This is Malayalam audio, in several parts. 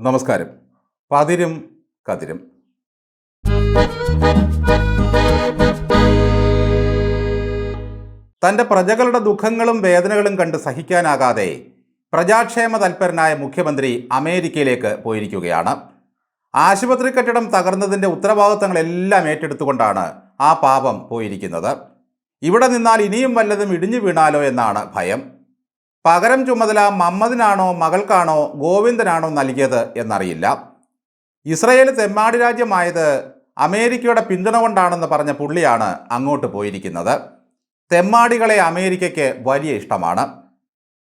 നമസ്കാരം. പതിരും കതിരും. തന്റെ പ്രജകളുടെ ദുഃഖങ്ങളും വേദനകളും കണ്ട് സഹിക്കാനാകാതെ പ്രജാക്ഷേമ തൽപരനായ മുഖ്യമന്ത്രി അമേരിക്കയിലേക്ക് പോയിരിക്കുകയാണ്. ആശുപത്രി കെട്ടിടം തകർന്നതിന്റെ ഉത്തരവാദിത്തങ്ങളെല്ലാം ഏറ്റെടുത്തുകൊണ്ടാണ് ആ പാപം പോയിരിക്കുന്നത്. ഇവിടെ നിന്നാൽ ഇനിയും വല്ലതും ഇടിഞ്ഞു വീണാലോ എന്നാണ് ഭയം. പകരം ചുമതല മമ്മദിനാണോ മകൾക്കാണോ ഗോവിന്ദനാണോ നൽകിയത് എന്നറിയില്ല. ഇസ്രയേൽ തെമ്മാടി രാജ്യമായത് അമേരിക്കയുടെ പിന്തുണ കൊണ്ടാണെന്ന് പറഞ്ഞ പുള്ളിയാണ് അങ്ങോട്ട് പോയിരിക്കുന്നത്. തെമ്മാടികളെ അമേരിക്കയ്ക്ക് വലിയ ഇഷ്ടമാണ്.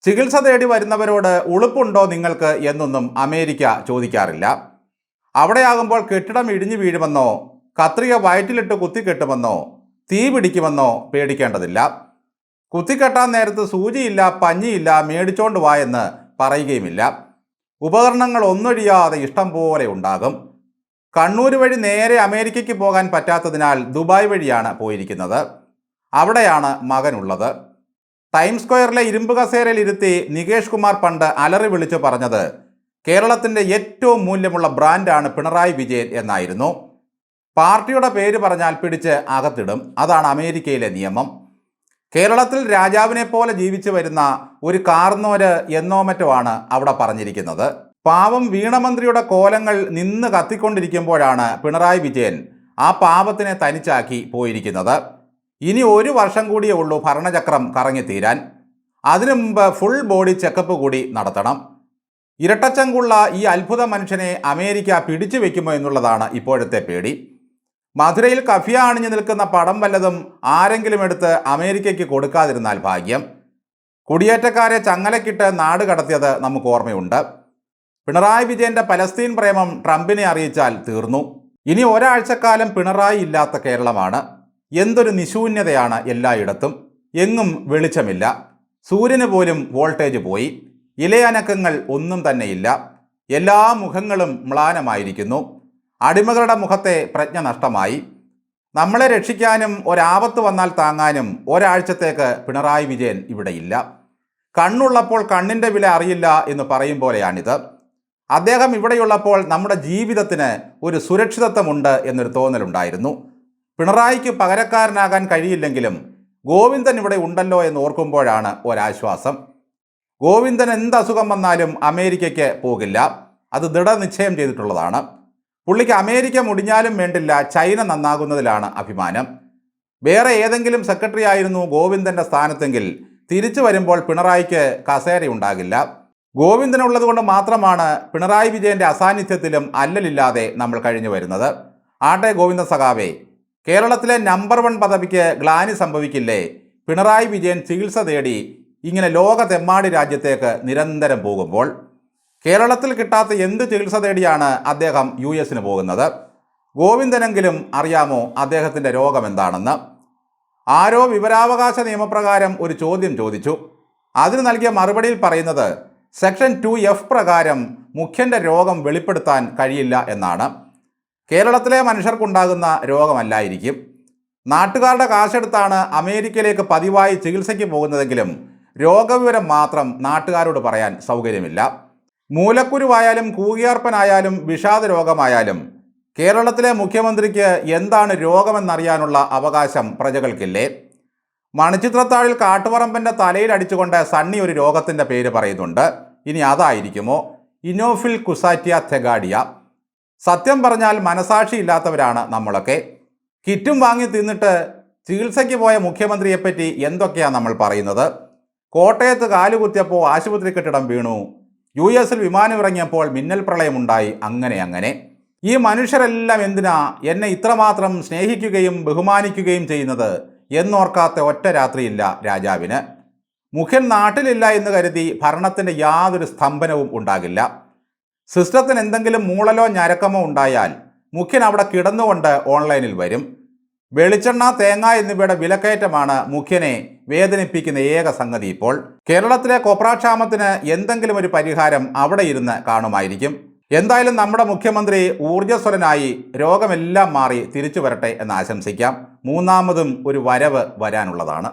ചികിത്സ തേടി വരുന്നവരോട് ഉളുപ്പുണ്ടോ നിങ്ങൾക്ക്? എന്നൊന്നും അമേരിക്ക ചോദിക്കാറില്ല. അവിടെയാകുമ്പോൾ കെട്ടിടം ഇടിഞ്ഞു വീഴുമെന്നോ കത്രിക വയറ്റിലിട്ട് കുത്തിക്കെട്ടുമെന്നോ തീ പിടിക്കുമെന്നോ പേടിക്കേണ്ടതില്ല. കുത്തിക്കെട്ടാൻ നേരത്ത് സൂചിയില്ല പഞ്ഞിയില്ല മേടിച്ചോണ്ട് വാ എന്ന് പറയുകയുമില്ല. ഉപകരണങ്ങൾ ഒന്നൊഴിയാതെ ഇഷ്ടം പോലെ ഉണ്ടാകും. കണ്ണൂർ വഴി നേരെ അമേരിക്കയ്ക്ക് പോകാൻ പറ്റാത്തതിനാൽ ദുബായ് വഴിയാണ് പോയിരിക്കുന്നത്. അവിടെയാണ് മകനുള്ളത്. ടൈം സ്ക്വയറിലെ ഇരുമ്പ് കസേരയിൽ ഇരുത്തി നികേഷ് കുമാർ പണ്ട് അലറി വിളിച്ചു പറഞ്ഞത് കേരളത്തിന്റെ ഏറ്റവും മൂല്യമുള്ള ബ്രാൻഡാണ് പിണറായി വിജയൻ എന്നായിരുന്നു. പാർട്ടിയുടെ പേര് പറഞ്ഞാൽ പിടിച്ച് അകത്തിടും. അതാണ് അമേരിക്കയിലെ നിയമം. കേരളത്തിൽ രാജാവിനെ പോലെ ജീവിച്ചു വരുന്ന ഒരു കാർന്നോര് എന്നോ മറ്റോ ആണ് അവിടെ പറഞ്ഞിരിക്കുന്നത്. പാവം വീണമന്ത്രിയുടെ കോലങ്ങൾ നിന്ന് കത്തിക്കൊണ്ടിരിക്കുമ്പോഴാണ് പിണറായി വിജയൻ ആ പാപത്തിനെ തനിച്ചാക്കി പോയിരിക്കുന്നത്. ഇനി ഒരു വർഷം കൂടിയേ ഉള്ളൂ ഭരണചക്രം കറങ്ങിത്തീരാൻ. അതിനു മുമ്പ് ഫുൾ ബോഡി ചെക്കപ്പ് കൂടി നടത്തണം. ഇരട്ടച്ചങ്കുള്ള ഈ അത്ഭുത മനുഷ്യനെ അമേരിക്ക പിടിച്ചു വെക്കുമോ എന്നുള്ളതാണ് ഇപ്പോഴത്തെ പേടി. മധുരയിൽ കഫിയ അണിഞ്ഞു നിൽക്കുന്ന പടം വല്ലതും ആരെങ്കിലും എടുത്ത് അമേരിക്കയ്ക്ക് കൊടുക്കാതിരുന്നാൽ ഭാഗ്യം. കുടിയേറ്റക്കാരെ ചങ്ങലക്കിട്ട് നാട് കടത്തിയത് നമുക്ക് ഓർമ്മയുണ്ട്. പിണറായി വിജയന്റെ പലസ്തീൻ പ്രേമം ട്രംപിനെ അറിയിച്ചാൽ തീർന്നു. ഇനി ഒരാഴ്ചക്കാലം പിണറായി ഇല്ലാത്ത കേരളമാണ്. എന്തൊരു നിശൂന്യതയാണ് എല്ലായിടത്തും. എങ്ങും വെളിച്ചമില്ല. സൂര്യന് പോലും വോൾട്ടേജ് പോയി. ഇലയനക്കങ്ങൾ ഒന്നും തന്നെയില്ല. എല്ലാ മുഖങ്ങളും മ്ലാനമായിരിക്കുന്നു. അടിമകളുടെ മുഖത്തെ പ്രജ്ഞ നഷ്ടമായി. നമ്മളെ രക്ഷിക്കാനും ഒരാപത്ത് വന്നാൽ താങ്ങാനും ഒരാഴ്ചത്തേക്ക് പിണറായി വിജയൻ ഇവിടെയില്ല. കണ്ണുള്ളപ്പോൾ കണ്ണിന്റെ വില അറിയില്ല എന്ന് പറയും പോലെയാണിത്. അദ്ദേഹം ഇവിടെയുള്ളപ്പോൾ നമ്മുടെ ജീവിതത്തിന് ഒരു സുരക്ഷിതത്വമുണ്ട് എന്നൊരു തോന്നലുണ്ടായിരുന്നു. പിണറായിക്ക് പകരക്കാരനാകാൻ കഴിയില്ലെങ്കിലും ഗോവിന്ദൻ ഇവിടെ ഉണ്ടല്ലോ എന്ന് ഓർക്കുമ്പോഴാണ് ഒരാശ്വാസം. ഗോവിന്ദൻ എന്ത് അസുഖം വന്നാലും അമേരിക്കയ്ക്ക് പോകില്ല. അത് ദൃഢനിശ്ചയം ചെയ്തിട്ടുള്ളതാണ്. പുള്ളിക്ക് അമേരിക്ക മുടിഞ്ഞാലും വേണ്ടില്ല ചൈന നന്നാകുന്നതിലാണ് അഭിമാനം. വേറെ ഏതെങ്കിലും സെക്രട്ടറി ആയിരുന്നു ഗോവിന്ദന്റെ സ്ഥാനത്തെങ്കിൽ തിരിച്ചു വരുമ്പോൾ പിണറായിക്ക് കസേരയുണ്ടാകില്ല ഗോവിന്ദനുള്ളത് കൊണ്ട് മാത്രമാണ് പിണറായി വിജയന്റെ അസാന്നിധ്യത്തിലും അല്ലലില്ലാതെ നമ്മൾ കഴിഞ്ഞു വരുന്നത്. ആട്ടെ ഗോവിന്ദ സഖാവേ കേരളത്തിലെ നമ്പർ വൺ പദവിക്ക് ഗ്ലാനി സംഭവിക്കില്ലേ? പിണറായി വിജയൻ ചികിത്സ തേടി ഇങ്ങനെ ലോകത്തെമ്മാടി രാജ്യത്തേക്ക് നിരന്തരം പോകുമ്പോൾ കേരളത്തിൽ കിട്ടാത്ത എന്ത് ചികിത്സ തേടിയാണ് അദ്ദേഹം യു എസിന് പോകുന്നത്? ഗോവിന്ദനെങ്കിലും അറിയാമോ അദ്ദേഹത്തിന്റെ രോഗം എന്താണെന്ന് ആരോ വിവരാവകാശ നിയമപ്രകാരം ഒരു ചോദ്യം ചോദിച്ചു. അതിന് നൽകിയ മറുപടിയിൽ പറയുന്നത് സെക്ഷൻ ടു എഫ് പ്രകാരം മുഖ്യന്റെ രോഗം വെളിപ്പെടുത്താൻ കഴിയില്ല എന്നാണ്. കേരളത്തിലെ മനുഷ്യർക്കുണ്ടാകുന്ന രോഗമല്ലായിരിക്കും. നാട്ടുകാരുടെ കാശെടുത്താണ് അമേരിക്കയിലേക്ക് പതിവായി ചികിത്സയ്ക്ക് പോകുന്നതെങ്കിലും രോഗവിവരം മാത്രം നാട്ടുകാരോട് പറയാൻ സൗകര്യമില്ല. മൂലക്കുരുവായാലും കൂകിയാർപ്പനായാലും വിഷാദ രോഗമായാലും കേരളത്തിലെ മുഖ്യമന്ത്രിക്ക് എന്താണ് രോഗമെന്നറിയാനുള്ള അവകാശം പ്രജകൾക്കില്ലേ? മണിച്ചിത്രത്താഴിൽ കാട്ടുപറമ്പന്റെ തലയിൽ അടിച്ചുകൊണ്ട് സണ്ണി ഒരു രോഗത്തിന്റെ പേര് പറയുന്നുണ്ട്. ഇനി അതായിരിക്കുമോ? ഇനോഫിൽ കുസാറ്റിയ തെഗാഡിയ. സത്യം പറഞ്ഞാൽ മനസാക്ഷി ഇല്ലാത്തവരാണ് നമ്മളൊക്കെ. കിറ്റും വാങ്ങി തിന്നിട്ട് ചികിത്സയ്ക്ക് പോയ മുഖ്യമന്ത്രിയെപ്പറ്റി എന്തൊക്കെയാണ് നമ്മൾ പറയുന്നത്? കോട്ടയത്ത് കാലുകുത്തിയപ്പോൾ ആശുപത്രി കെട്ടിടം വീണു. യു എസിൽ വിമാനം ഇറങ്ങിയപ്പോൾ മിന്നൽ പ്രളയമുണ്ടായി. അങ്ങനെ അങ്ങനെ. ഈ മനുഷ്യരെല്ലാം എന്തിനാ എന്നെ ഇത്രമാത്രം സ്നേഹിക്കുകയും ബഹുമാനിക്കുകയും ചെയ്യുന്നത് എന്നോർക്കാത്ത ഒറ്റ രാത്രിയില്ല രാജാവിന്. മുഖ്യൻ നാട്ടിലില്ല എന്ന് കരുതി ഭരണത്തിന്റെ യാതൊരു സ്തംഭനവും ഉണ്ടാകില്ല. സിസ്റ്റത്തിന് എന്തെങ്കിലും മൂളലോ ഞരക്കമോ ഉണ്ടായാൽ മുഖ്യൻ അവിടെ കിടന്നുകൊണ്ട് ഓൺലൈനിൽ വരും. വെളിച്ചെണ്ണ തേങ്ങ എന്നിവയുടെ വിലക്കയറ്റമാണ് മുഖ്യനെ വേദനിപ്പിക്കുന്ന ഏക സംഗതി ഇപ്പോൾ. കേരളത്തിലെ കൊപ്രാക്ഷാമത്തിന് എന്തെങ്കിലും ഒരു പരിഹാരം അവിടെ ഇരുന്ന് കാണുമായിരിക്കും. എന്തായാലും നമ്മുടെ മുഖ്യമന്ത്രി ഊർജസ്വലനായി രോഗമെല്ലാം മാറി തിരിച്ചു വരട്ടെ എന്ന് ആശംസിക്കാം. മൂന്നാമതും ഒരു വരവ് വരാനുള്ളതാണ്.